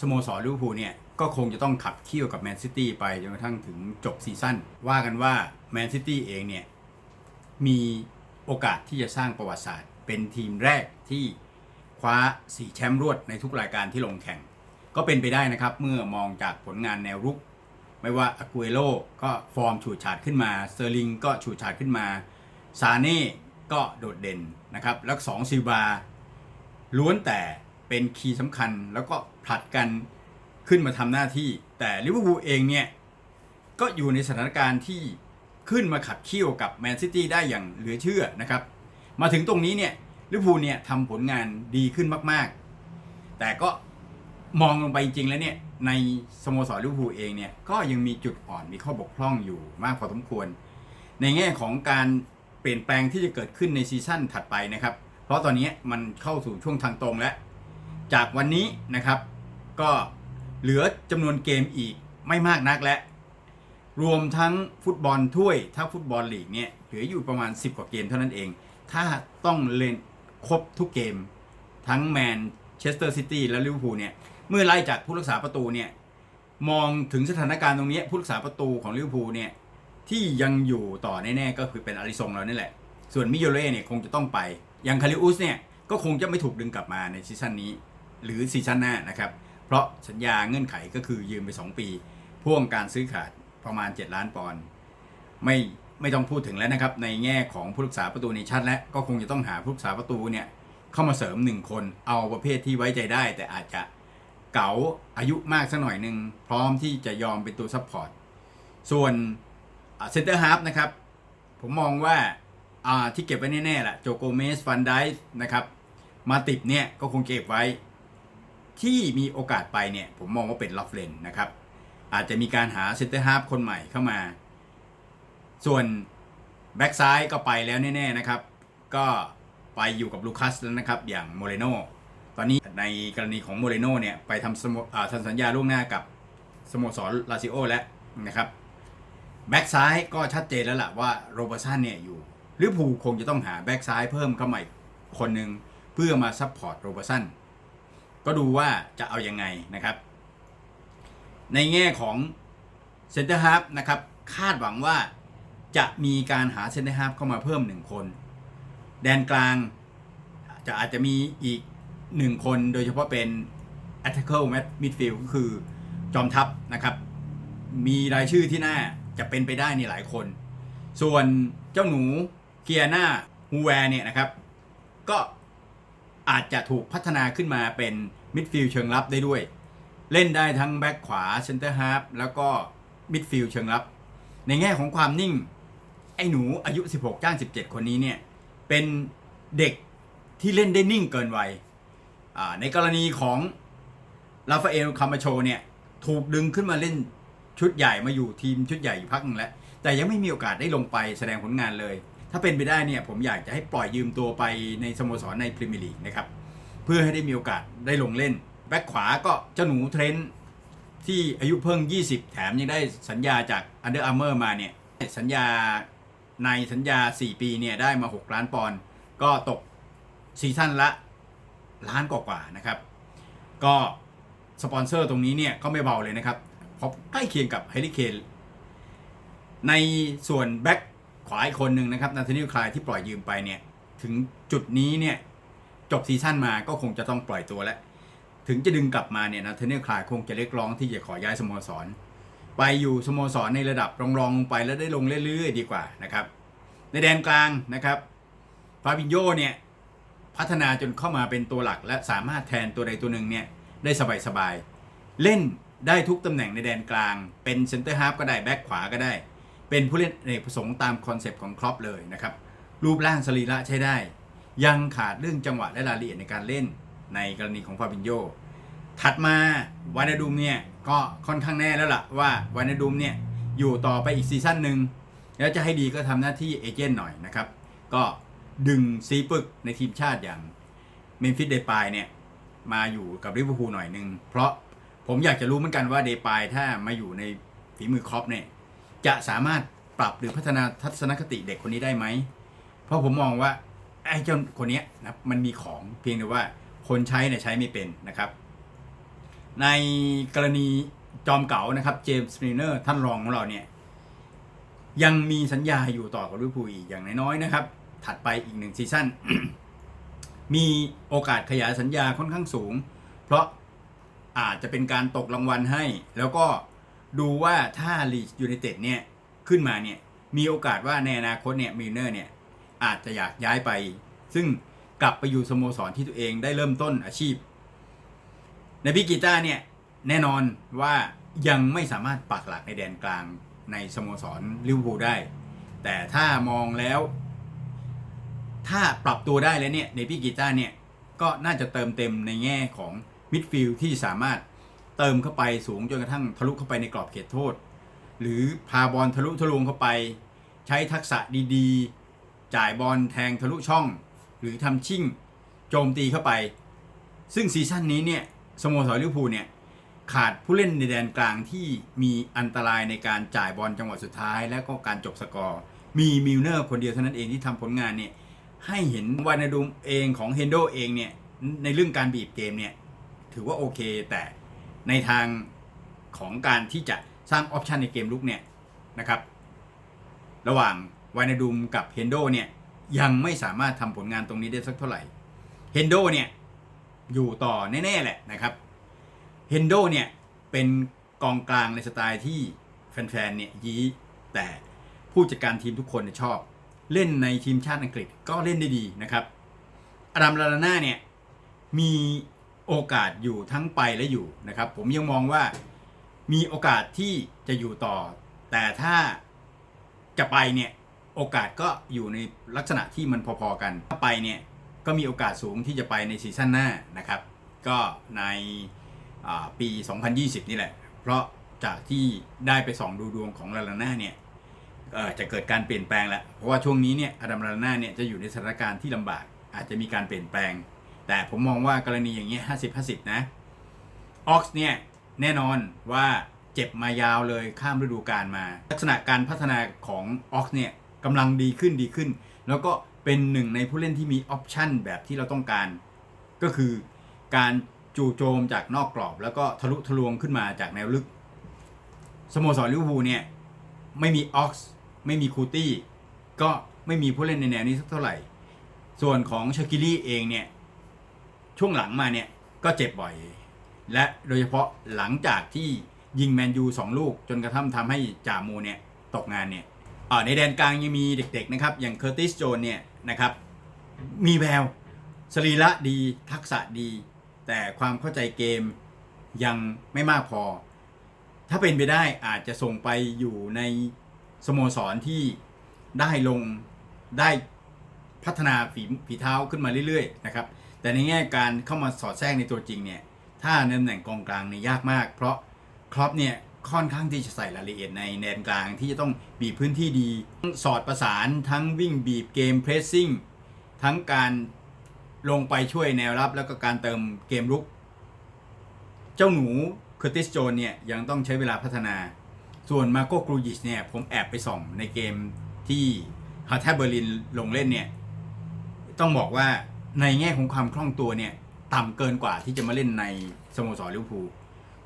สโมสรลิเวอร์พูลเนี่ยก็คงจะต้องขับเคี่ยวกับแมนซิตี้ไปจนกระทั่งถึงจบซีซั่นว่ากันว่าแมนซิตี้เองเนี่ยมีโอกาสที่จะสร้างประวัติศาสตร์ เป็นทีมแรกที่คว้า 4 แชมป์รวดในทุกรายการที่ลงแข่ง ก็เป็นไปได้นะครับ เมื่อมองจากผลงานแนวรุก ไม่ว่าอากูเอโลก็ฟอร์มฉูดฉาดขึ้นมาเตอร์ลิงก็ฉูดฉาดขึ้นมาซาเน่ก็โดดเด่นนะครับแล้วสองซิบาล้วนแต่ เป็นคีย์สำคัญ แล้วก็ผลัดกันขึ้นมาทำหน้าที่ แต่ลิเวอร์พูลเองเนี่ย ก็อยู่ในสถานการณ์ที่ขึ้นมาขับเคี่ยวกับแมนซิตี้ได้อย่างเหลือเชื่อนะครับ มาถึงตรงนี้เนี่ยลิเวอร์พูลเนี่ยทำผลงานดีขึ้นมากๆ แต่ก็มองลงไปจริงๆแล้วเนี่ยในสโมสรลิเวอร์พูลเองเนี่ยก็ยังมีจุดอ่อนมีข้อบกพร่องอยู่มากพอสมควร ในแง่ของการเปลี่ยนแปลงที่จะเกิดขึ้นในซีซั่นถัดไปนะครับ เพราะตอนนี้มันเข้าสู่ช่วงทางตรงแล้ว จากวันนี้นะครับ ก็เหลือจำนวนเกมอีกไม่มากนักแล้วรวมทั้งฟุตบอลถ้วยถ้าฟุตบอลลีกเนี่ยเหลืออยู่ประมาณ 10 กว่าเกมเท่านั้นเอง ถ้าต้องเล่นครบทุกเกม ทั้งแมนเชสเตอร์ซิตี้และลิเวอร์พูลเนี่ยเมื่อไล่จากผู้รักษาประตูเนี่ยมองถึงสถานการณ์ตรงนี้ผู้รักษาประตูของลิเวอร์พูลเนี่ยที่ยังอยู่ต่อแน่ๆก็คือเป็นอาริซงแล้วนี่แหละ ส่วนมิโยเล่เนี่ยคงจะต้องไปอย่างคาริอุสเนี่ยก็คงจะไม่ถูกดึงกลับมาในซีซั่นนี้ หรือซีซั่นหน้านะครับ เพราะสัญญาเงื่อนไขก็คือยืมไป 2 ปี พ่วงการซื้อขาดประมาณ 7 ล้านปอนด์ไม่ไม่ต้องพูดถึงแล้วนะครับ ในแง่ของผู้รักษาประตูในชั้นและก็คงจะต้องหาผู้รักษาประตูเนี่ยเข้ามาเสริม 1 คนเอาประเภทที่ไว้ใจได้ แต่อาจจะเก๋าอายุมากสักหน่อยหนึ่งพร้อมที่จะยอมเป็นตัวซัพพอร์ตส่วนเซนเตอร์ฮาร์ฟนะครับ ผมมองว่าอ่าที่เก็บไว้แน่ๆแหละโจโกเมสฟันไดส์นะครับ มาติดเนี่ยก็คงเก็บไว้ ที่มีโอกาสไปเนี่ยผมมองว่าเป็นลอฟเลนนะครับ อาจจะมีการหาเซนเตอร์ฮาฟคนใหม่เข้ามา ส่วนแบ็กซ้ายก็ไปแล้วแน่ๆนะครับ ก็ไปอยู่กับลูคัสแล้วนะครับ อย่างโมเรโนตอนนี้ในกรณีของโมเรโนเนี่ยไปทำสมทำสัญญาล่วงหน้ากับสโมสรลาซิโอแล้วนะครับแบ็กซ้ายก็ชัดเจนแล้วล่ะว่าโรเบอร์สันเนี่ยอยู่ลิเวอร์พูลคงจะต้องหาแบ็กซ้ายเพิ่มเข้ามาอีกคนหนึ่งเพื่อมาซัพพอร์ตโรเบอร์สัน ก็ดูว่าจะเอายังไงนะครับ ในแง่ของเซนเตอร์ฮาร์ฟนะครับคาดหวังว่าจะมีการหาเซนเตอร์ฮาร์ฟเข้ามาเพิ่มหนึ่งคน แดนกลางจะอาจจะมีอีกหนึ่งคนโดยเฉพาะเป็น attacker midfield ก็คือจอมทัพนะครับ มีรายชื่อที่น่าจะเป็นไปได้ในหลายคน ส่วนเจ้าหนูเกียร์นาฮูแวร์เนี่ยนะครับ ก็ อาจจะถูกพัฒนาขึ้นมาเป็นมิดฟิลด์เชิงรับได้ด้วย เล่นได้ทั้งแบ็คขวาเซนเตอร์ฮาร์ฟแล้วก็มิดฟิลด์เชิงรับ ในแง่ของความนิ่ง ไอ้หนูอายุ 16จ้าง17 คนนี้เนี่ยเป็นเด็กที่เล่นได้นิ่งเกินวัยในกรณีของราฟาเอลคามาโชเนี่ยถูกดึงขึ้นมาเล่นชุดใหญ่มาอยู่ทีมชุดใหญ่อยู่พักหนึงแล้ว แต่ยังไม่มีโอกาสได้ลงไปแสดงผลงานเลย ถ้าเป็นไปได้เนี่ยผมอยากจะให้ปล่อยยืมตัวไปในสโมสรในพรีเมียร์ลีกนะครับ เพื่อให้ได้มีโอกาสได้ลงเล่น แบ็คขวาก็เจ้าหนูเทรนต์ที่อายุเพิ่ง 20 แถมยังได้สัญญาจาก Under Armour มาเนี่ย สัญญาในสัญญา 4 ปีเนี่ยได้มา 6 ล้านปอนด์ก็ตกซีซั่นละล้านกว่าๆนะครับ ก็สปอนเซอร์ตรงนี้เนี่ยก็ไม่เบาเลยนะครับเพราะใกล้เคียงกับเฮลิเคนในส่วนแบ็ค ขวาอีกคนหนึ่งนะครับนาธานิลคลายที่ปล่อยยืมไปเนี่ยถึงจุดนี้เนี่ยจบซีซั่นมาก็คงจะต้องปล่อยตัวแล้ว ถึงจะดึงกลับมาเนี่ยนาธานิลคลายคงจะเรียกร้องที่จะขอย้ายสโมสร ไปอยู่สโมสรในระดับรองๆลงไปแล้วได้ลงเรื่อยๆ ดีกว่านะครับ ในแดนกลางนะครับฟาบินโยเนี่ยพัฒนาจนเข้ามาเป็นตัวหลัก และสามารถแทนตัวใดตัวหนึ่งเนี่ยได้สบายๆเล่นได้ทุกตำแหน่งในแดนกลาง เป็นเซนเตอร์ฮาร์ฟก็ได้แบ็คขวาก็ได้ เป็นผู้เล่นเอกประสงค์ตามคอนเซปต์ของครอปเลยนะครับ รูปร่างสรีระใช้ได้ ยังขาดเรื่องจังหวะและรายละเอียดในการเล่นในกรณีของฟาบินโยถัดมาวานาดุมเนี่ยก็ค่อนข้างแน่แล้วล่ะว่าวานาดุมเนี่ยอยู่ต่อไปอีกซีซั่นหนึ่งแล้วจะให้ดีก็ทำหน้าที่เอเจนต์หน่อยนะครับ ก็ดึงซีปึกในทีมชาติอย่างเมนฟิสเดปายเนี่ยมาอยู่กับลิเวอร์พูลหน่อยหนึ่งเพราะผมอยากจะรู้เหมือนกันว่าเดปายถ้ามาอยู่ในฝีมือครอปเนี่ย จะสามารถปรับหรือพัฒนาทัศนคติเด็กคนนี้ได้ไหม เพราะผมมองว่าไอ้เจ้าคนเนี้ยนะมันมีของเพียงแต่ว่าคนใช้เนี่ยใช้ไม่เป็นนะครับ ในกรณีจอมเก๋านะครับเจมส์มีเนอร์ท่านรองของเราเนี่ยยังมีสัญญาอยู่ต่อกับลิเวอร์พูลอีกอย่างน้อยๆนะครับ ถัดไปอีกหนึ่งซีซั่นมีโอกาสขยายสัญญาค่อนข้างสูง เพราะอาจจะเป็นการตกรางวัลให้ แล้วก็ ดูว่าถ้าลีดยูไนเต็ดเนี่ยขึ้นมาเนี่ยมีโอกาสว่าในอนาคตเนี่ยมิลเนอร์เนี่ยอาจจะอยากย้ายไป ซึ่งกลับไปอยู่สโมสรที่ตัวเองได้เริ่มต้นอาชีพ ในพี่กีตาร์เนี่ยแน่นอนว่ายังไม่สามารถปักหลักในแดนกลางในสโมสรลิเวอร์พูลได้ แต่ถ้ามองแล้ว ถ้าปรับตัวได้แล้วเนี่ยในพี่กีตาร์เนี่ยก็น่าจะเติมเต็มในแง่ของมิดฟิลด์ที่สามารถ เติมเข้าไปสูงจนกระทั่งทะลุเข้าไปในกรอบเขตโทษ หรือพาบอลทะลุทะลวงเข้าไป ใช้ทักษะดีๆ จ่ายบอลแทงทะลุช่อง หรือทำชิ่งโจมตีเข้าไป ซึ่งซีซั่นนี้เนี่ยสโมสรลิเวอร์พูลเนี่ยขาดผู้เล่นในแดนกลางที่มีอันตรายในการจ่ายบอลจังหวะสุดท้าย และก็การจบสกอร์ มีมิลเนอร์คนเดียวเท่านั้นเองที่ทำผลงานเนี่ยให้เห็นวานาดุมเองของเฮนโดเองเนี่ยในเรื่องการบีบเกมเนี่ยถือว่าโอเคแต่ ในทางของการที่จะสร้างออปชันในเกมลุกเนี่ยนะครับ ระหว่างวานาดุมกับเฮนโดเนี่ยยังไม่สามารถทำผลงานตรงนี้ได้สักเท่าไหร่เฮนโดเนี่ยอยู่ต่อแน่ ๆ แหละนะครับเฮนโดเนี่ยเป็นกองกลางในสไตล์ที่แฟนๆเนี่ยยี้แต่ผู้จัดการทีมทุกคนนชอบ เล่นในทีมชาติอังกฤษก็เล่นได้ดีนะครับอดัมลาลาน่าเนี่ยมี โอกาสอยู่ทั้งไปและอยู่นะครับ ผมยังมองว่ามีโอกาสที่จะอยู่ต่อ แต่ถ้าจะไปเนี่ยโอกาสก็อยู่ในลักษณะที่มันพอๆกัน ถ้าไปเนี่ยก็มีโอกาสสูงที่จะไปในซีซั่นหน้านะครับ ก็ในปี 2020 นี่แหละ เพราะจากที่ได้ไปส่องดูดวงของลาลาน่าเนี่ยจะเกิดการเปลี่ยนแปลงแล้ว เพราะว่าช่วงนี้เนี่ยอดัมลาน่าเนี่ยจะอยู่ในสถานการณ์ที่ลำบากอาจจะมีการเปลี่ยนแปลง แต่ผมมองว่ากรณีอย่างเงี้ยห้าสิบห้าสิบนะออกซ์เนี่ย แน่นอนว่าเจ็บมายาวเลยข้ามฤดูกาลมา ลักษณะการพัฒนาของออกซ์เนี่ยกำลังดีขึ้นดีขึ้น แล้วก็เป็นหนึ่งในผู้เล่นที่มีออปชันแบบที่เราต้องการ ก็คือการจู่โจมจากนอกกรอบ แล้วก็ทะลุทะลวงขึ้นมาจากแนวลึกสโมสรลิเวอร์พูลเนี่ย ไม่มีออกซ์ไม่มีคูตี้ ก็ไม่มีผู้เล่นในแนวนี้สักเท่าไหร่ ส่วนของชากิลี่เองเนี่ย ช่วงหลังมาเนี่ยก็เจ็บบ่อย และโดยเฉพาะหลังจากที่ยิงแมนยูสองลูกจนกระทั่งทำให้จ่ามูเนี่ยตกงานเนี่ยอ่าในแดนกลางยังมีเด็กๆนะครับ อย่างเคอร์ติสโจนเนี่ยนะครับ มีแววสรีระดีทักษะดี แต่ความเข้าใจเกมยังไม่มากพอ ถ้าเป็นไปได้อาจจะส่งไปอยู่ในสโมสรที่ได้ลงได้พัฒนาฝีฝีเท้าขึ้นมาเรื่อยๆนะครับ แต่ในแง่การเข้ามาสอดแทรกในตัวจริงเนี่ยถ้าในตำแหน่งกองกลางเนี่ยยากมาก เพราะครอปเนี่ยค่อนข้างที่จะใส่รายละเอียดในแดนกลางที่จะต้องบีบพื้นที่ดีทั้งสอดประสานทั้งวิ่งบีบเกมเพรสซิ่งทั้งการลงไปช่วยแนวรับ แล้วก็การเติมเกมรุก เจ้าหนูคอร์ติสโจนเนี่ยยังต้องใช้เวลาพัฒนา ส่วนมาโกกรูยิชเนี่ยผมแอบไปส่องในเกมที่ฮาร์ทเบอร์ลินลงเล่นเนี่ยต้องบอกว่า ในแง่ของความคล่องตัวเนี่ย ต่ำเกินกว่าที่จะมาเล่นในสโมสรลิเวอร์พูล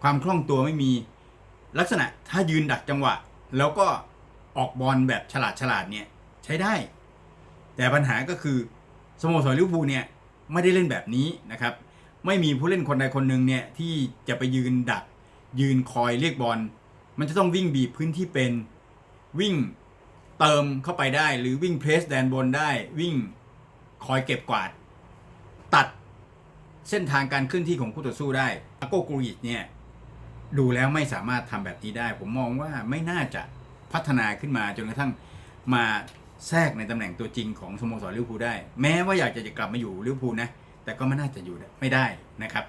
ความคล่องตัวไม่มีลักษณะถ้ายืนดักจังหวะ แล้วก็ออกบอลแบบฉลาดฉลาดเนี่ยใช้ได้ แต่ปัญหาก็คือสโมสรลิเวอร์พูลเนี่ยไม่ได้เล่นแบบนี้นะครับ ไม่มีผู้เล่นคนใดคนหนึ่งเนี่ยที่จะไปยืนดัก ยืนคอยเรียกบอล มันจะต้องวิ่งบีบพื้นที่เป็นวิ่งเติมเข้าไปได้ หรือวิ่งเพรสแดนบนได้วิ่งคอยเก็บกวาด เส้นทางการเคลื่อนที่ของคู่ต่อสู้ได้อาโกกริชเนี่ยดูแล้วไม่สามารถทำแบบนี้ได้ ผมมองว่าไม่น่าจะพัฒนาขึ้นมาจนกระทั่งมาแทรกในตำแหน่งตัวจริงของสโมสรลิเวอร์พูลได้ แม้ว่าอยากจะจะกลับมาอยู่ลิเวอร์พูลนะแต่ก็ไม่น่าจะอยู่ไม่ได้นะครับ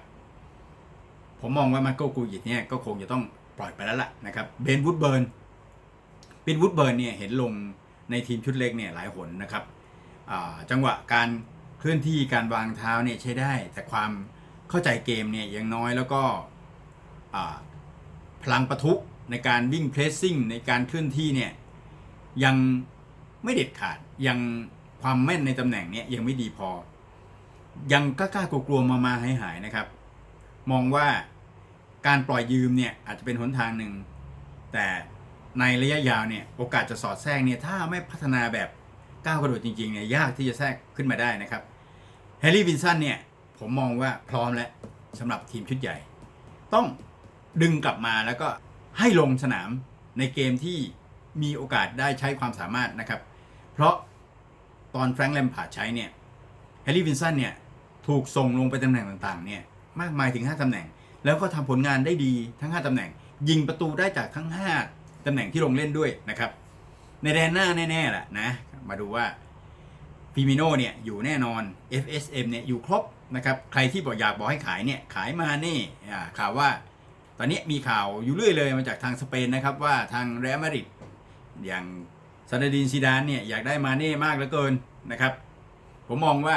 ผมมองว่ามาโกกูยิตเนี่ยก็คงจะต้องปล่อยไปแล้วล่ะนะครับเบนวูดเบิร์นเบนวูดเบิร์นเนี่ยเห็นลงในทีมชุดเล็กเนี่ยหลายหนนะครับจังหวะการ เคลื่อนที่การวางเท้าเนี่ยใช้ได้ แต่ความเข้าใจเกมเนี่ยยังน้อยแล้วก็พลังประทุในการวิ่งเพรสซิ่งในการเคลื่อนที่เนี่ยยังไม่เด็ดขาดยังความแม่นในตำแหน่งเนี่ยยังไม่ดีพอ ยังกล้ากลัวๆมามาหายหายๆนะครับ มองว่าการปล่อยยืมเนี่ยอาจจะเป็นหนทางหนึ่ง แต่ในระยะยาวเนี่ยโอกาสจะสอดแทรกเนี่ยถ้าไม่พัฒนาแบบก้าวกระโดดจริงๆเนี่ยยากที่จะแทรกขึ้นมาได้นะครับ แฮร์รี่วินสันเนี่ย ผมมองว่าพร้อมแล้วสำหรับทีมชุดใหญ่ ต้องดึงกลับมาแล้วก็ให้ลงสนามในเกมที่มีโอกาสได้ใช้ความสามารถนะครับ เพราะตอนแฟรงค์แลมพาดใช้เนี่ยแฮร์รี่วินสันเนี่ยถูกส่งลงไปตำแหน่งต่างๆเนี่ยมากมายถึง 5ตำแหน่ง แล้วก็ทำผลงานได้ดีทั้ง 5ตำแหน่ง ยิงประตูได้จากทั้ง 5ตำแหน่งที่ลงเล่นด้วยนะครับ ในแดนหน้าแน่ๆแหละนะ มาดูว่า ฟิมิโนเนี่ยอยู่แน่นอน FSM เนี่ยอยู่ครบนะครับ ใครที่บอกอยากบอกให้ขายเนี่ยขายมาเน่อ่าข่าวว่า ตอนนี้มีข่าวอยู่เรื่อยเลยมาจากทางสเปนนะครับว่าทางเรอัลมาดริดอย่างซาดดินซีดานเนี่ยอยากได้มาเน่มากเหลือเกินนะครับ ผมมองว่า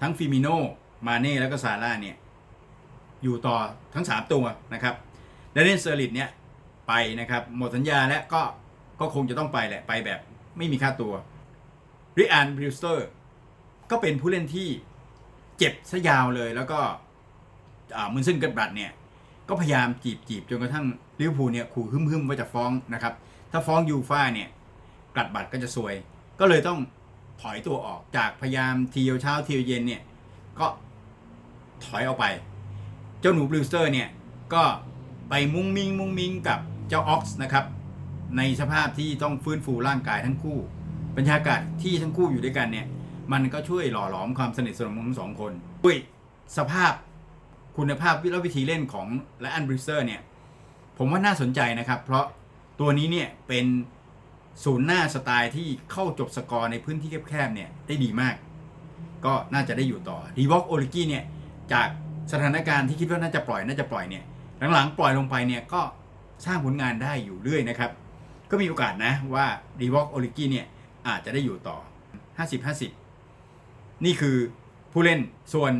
ทั้งฟิมิโนมาเน่แล้วก็ซาร่าเนี่ยอยู่ต่อทั้ง 3 ตัวนะครับเดนเนสเซอร์ลิตเนี่ยไปนะครับหมดสัญญาแล้วก็ก็คงจะต้องไปแหละไปแบบไม่มีค่าตัว ริอันบริวสเตอร์ก็เป็นผู้เล่นที่เจ็บซะยาวเลยแล้วก็มุนซึนกันบรัดเนี่ย ก็พยายามจีบจีบจนกระทั่งลิเวอร์พูลเนี่ยขู่หึมหึมว่าจะฟ้องนะครับ ถ้าฟ้องยูฟ่าเนี่ยกลัดบัตรก็จะซวย ก็เลยต้องถอยตัวออกจากพยายามทีเช้าทีเย็นเนี่ย ก็ถอยออกไป เจ้าหนูบลูสเตอร์เนี่ยก็ไปมุ้งมิงมุ้งมิงกับเจ้าออกซ์นะครับ ในสภาพที่ต้องฟื้นฟูร่างกายทั้งคู่ บรรยากาศที่ทั้งคู่อยู่ด้วยกันเนี่ย มันก็ช่วยหล่อหลอมความสนิทสนมของทั้งสองคนด้วยสภาพคุณภาพและวิธีเล่นของและอันบริเซอร์เนี่ย ผมว่าน่าสนใจนะครับ เพราะตัวนี้เนี่ยเป็นศูนย์หน้าสไตล์ที่เข้าจบสกอร์ในพื้นที่แคบๆเนี่ยได้ดีมาก ก็น่าจะได้อยู่ต่อรีวอกโอลิกี้เนี่ยจากสถานการณ์ที่คิดว่าน่าจะปล่อยน่าจะปล่อยเนี่ยหลังๆปล่อยลงไปเนี่ยก็สร้างผลงานได้อยู่เรื่อยนะครับ ก็มีโอกาสนะว่ารีวอกโอลิกี้เนี่ย อาจจะได้อยู่ต่อ 50-50 นี่คือผู้เล่นส่วน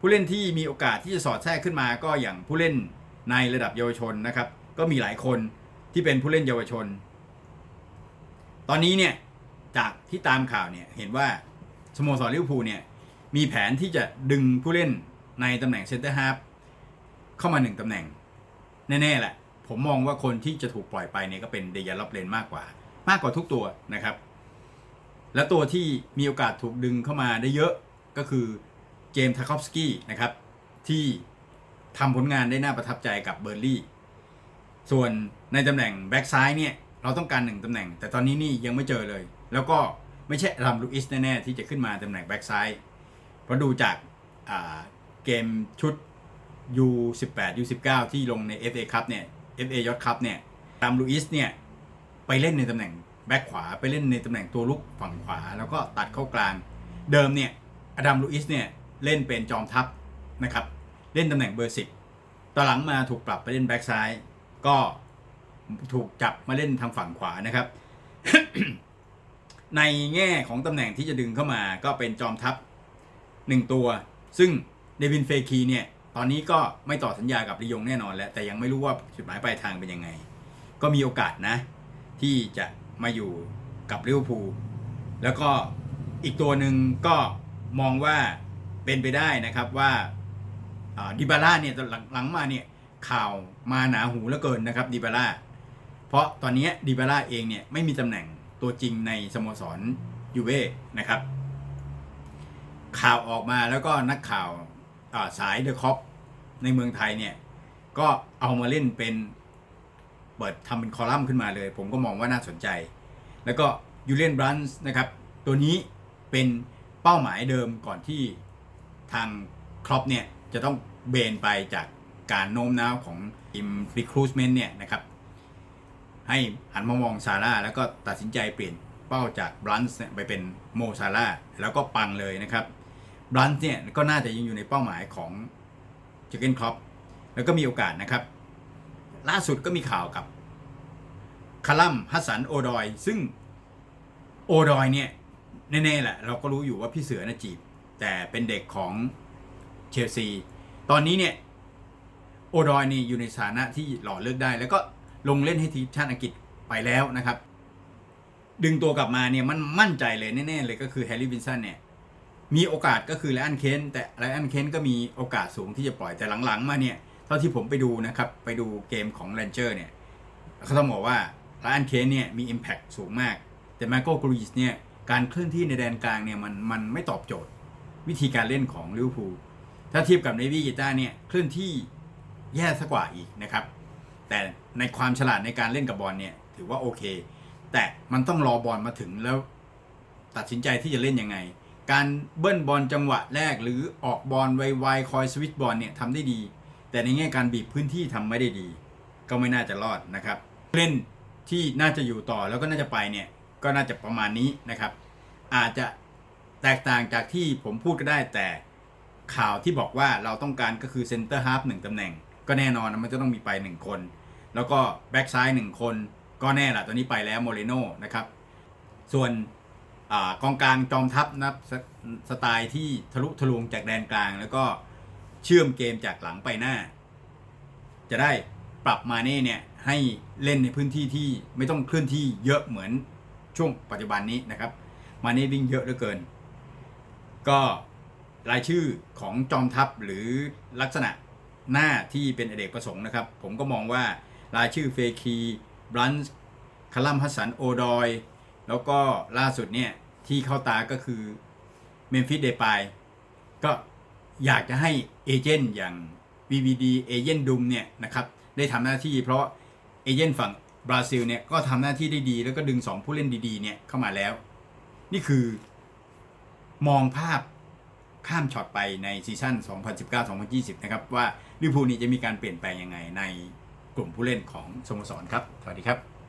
ผู้เล่นที่มีโอกาสที่จะสอดแทรกขึ้นมาก็อย่างผู้เล่นในระดับเยาวชนนะครับ ก็มีหลายคนที่เป็นผู้เล่นเยาวชน ตอนนี้เนี่ยจากที่ตามข่าวเนี่ยเห็นว่าสโมสรลิเวอร์พูลเนี่ยมีแผนที่จะดึงผู้เล่นในตำแหน่งเซนเตอร์ฮาร์ฟเข้ามาหนึ่งตำแหน่ง แน่ๆแหละ ผมมองว่าคนที่จะถูกปล่อยไปเนี่ยก็เป็นเดยร์ล็อบเลนมากกว่า มากกว่าทุกตัวนะครับ และตัวที่มีโอกาสถูกดึงเข้ามาได้เยอะก็คือเจมส์ทาคอฟสกี้นะครับที่ทำผลงานได้น่าประทับใจกับเบอร์ลี่ ส่วนในตำแหน่งแบ็กซ้ายเนี่ยเราต้องการหนึ่งตำแหน่ง แต่ตอนนี้นี่ยังไม่เจอเลย แล้วก็ไม่ใช่รัมลูอิสแน่ๆที่จะขึ้นมาตำแหน่งแบ็กซ้ายเพราะดูจากาเกมชุด U18 U19 ที่ลงใน FA คัพเนี่ย FA ยอดคัพเนี่ยรัมลูอิสเนี่ยไปเล่นในตำแหน่ง แบ็กขวาไปเล่นในตำแหน่งตัวลุกฝั่งขวา แล้วก็ตัดเข้ากลาง เดิมเนี่ยอดัมลูอิสเนี่ยเล่นเป็นจอมทัพนะครับ เล่นตำแหน่งเบอร์สิบต่อหลังมาถูกปรับไปเล่นแบ็กซ้าย ก็ถูกจับมาเล่นทางฝั่งขวานะครับ ในแง่ของตำแหน่งที่จะดึงเข้ามาก็เป็นจอมทัพหนึ่งตัว ซึ่งเดวินเฟคีเนี่ยตอนนี้ก็ไม่ต่อสัญญากับลิยงแน่นอนแล้ว แต่ยังไม่รู้ว่าจุดหมายปลายทางเป็นยังไง ก็มีโอกาสนะ ที่จะ มาอยู่กับลิเวอร์พูลแล้วก็อีกตัวหนึ่งก็มองว่าเป็นไปได้นะครับว่าดิบาร่าเนี่ยหลังหลังมาเนี่ยข่าวมาหนาหูเหลือเกินนะครับดิบาร่าเพราะตอนนี้ดิบาร่าเองเนี่ยไม่มีตำแหน่งตัวจริงในสโมสรยูเว่นะครับ ข่าวออกมาแล้วก็นักข่าวาสายเดอะคอปในเมืองไทยเนี่ยก็เอามาเล่นเป็น เปิดทำเป็นคอลัมน์ขึ้นมาเลย ผมก็มองว่าน่าสนใจ แล้วก็ยูเลียนบรันส์นะครับ ตัวนี้เป็นเป้าหมายเดิมก่อนที่ทางครอปเนี่ย จะต้องเบนไปจากการโน้มน้าวของทีมรีครูซเมนต์เนี่ยนะครับ ให้หันมามองซาร่าแล้วก็ตัดสินใจเปลี่ยนเป้าจากบรันส์เนี่ยไปเป็นโมซาร่าแล้วก็ปังเลยนะครับบรันส์เนี่ยก็น่าจะยังอยู่ในเป้าหมายของเจเกนครอปแล้วก็มีโอกาสนะครับ ล่าสุดก็มีข่าวกับคาลัมฮัสสันโอดอย ซึ่งโอดอยเนี่ยแน่ๆแหละ เราก็รู้อยู่ว่าพี่เสือนะจีบ แต่เป็นเด็กของเชลซี ตอนนี้เนี่ยโอดอยนี่อยู่ในสถานะที่หล่อเลือกได้ แล้วก็ลงเล่นให้ทีมชาติอังกฤษไปแล้วนะครับ ดึงตัวกลับมาเนี่ยมันมั่นใจเลยแน่ๆเลยก็คือแฮร์รี่วินสันเนี่ยมีโอกาสก็คือไลอันเคนแต่ไลอันเคนก็มีโอกาสสูงที่จะปล่อยแต่หลังๆ มาเนี่ย ท่าที่ผมไปดูนะครับ ไปดูเกมของ r a n เจอร์เนี่ยเขาต้องบอกว่าลาอันเคนเนี่ยมี Impact สูงมาก แต่มาโกกรีสเนี่ยการเคลื่อนที่ในแดนกลางเนี่ยมันมันไม่ตอบโจทย์ วิธีการเล่นของลิเวอร์พูลถ้าเทียบกับเนวี่กีตาเนี่ยเคลื่อนที่แย่ซะกว่าอีกนะครับ แต่ในความฉลาดในการเล่นกับบอลเนี่ยถือว่าโอเค แต่มันต้องรอบอลมาถึงแล้วตัดสินใจที่จะเล่นยังไง การเบิ้ลบอลจังหวะแรกหรือออกบอลไวๆคอยสวิตช์บอลเนี่ยทำได้ดี แต่ในแง่การบีบพื้นที่ทำไม่ได้ดี ก็ไม่น่าจะรอดนะครับเล่นที่น่าจะอยู่ต่อแล้วก็น่าจะไปเนี่ยก็น่าจะประมาณนี้นะครับ อาจจะแตกต่างจากที่ผมพูดก็ได้แต่ข่าวที่บอกว่าเราต้องการก็คือเซนเตอร์ฮาฟหนึ่งตำแหน่ง ก็แน่นอนนะมันจะต้องมีไปหนึ่งคน แล้วก็แบ็กซ้ายหนึ่งคน ก็แน่ละตอนนี้ไปแล้วโมเรโนนะครับ ส่วนอกองกลางจอมทัพนะสสไตล์ที่ทะลุทะลวงจากแดนกลางแล้วก็ เชื่อมเกมจากหลังไปหน้า จะได้ปรับมาเน่เนี่ยให้เล่นในพื้นที่ที่ไม่ต้องเคลื่อนที่เยอะเหมือนช่วงปัจจุบันนี้นะครับ มาเน่วิ่งเยอะเหลือเกิน ก็รายชื่อของจอมทัพหรือลักษณะหน้าที่เป็นอเดกประสงค์นะครับ ผมก็มองว่ารายชื่อเฟคีบรันส์คาลัมฮัสสันโอดอย แล้วก็ล่าสุดเนี่ยที่เข้าตาก็คือเมมฟิสเดปายก็อยากจะให้ เอเจนต์อย่าง BVD เอเจนต์ดุมเนี่ยนะครับได้ทำหน้าที่เพราะเอเจนต์ฝั่งบราซิลเนี่ยก็ทำหน้าที่ได้ดี แล้วก็ดึง 2 ผู้เล่นดีๆเนี่ยเข้ามาแล้ว นี่คือ มองภาพข้ามช็อตไปในซีซั่น 2019-2020 นะครับ ว่าลิเวอร์พูลนี่จะมีการเปลี่ยนแปลงยังไงในกลุ่มผู้เล่นของสโมสรครับ สวัสดีครับ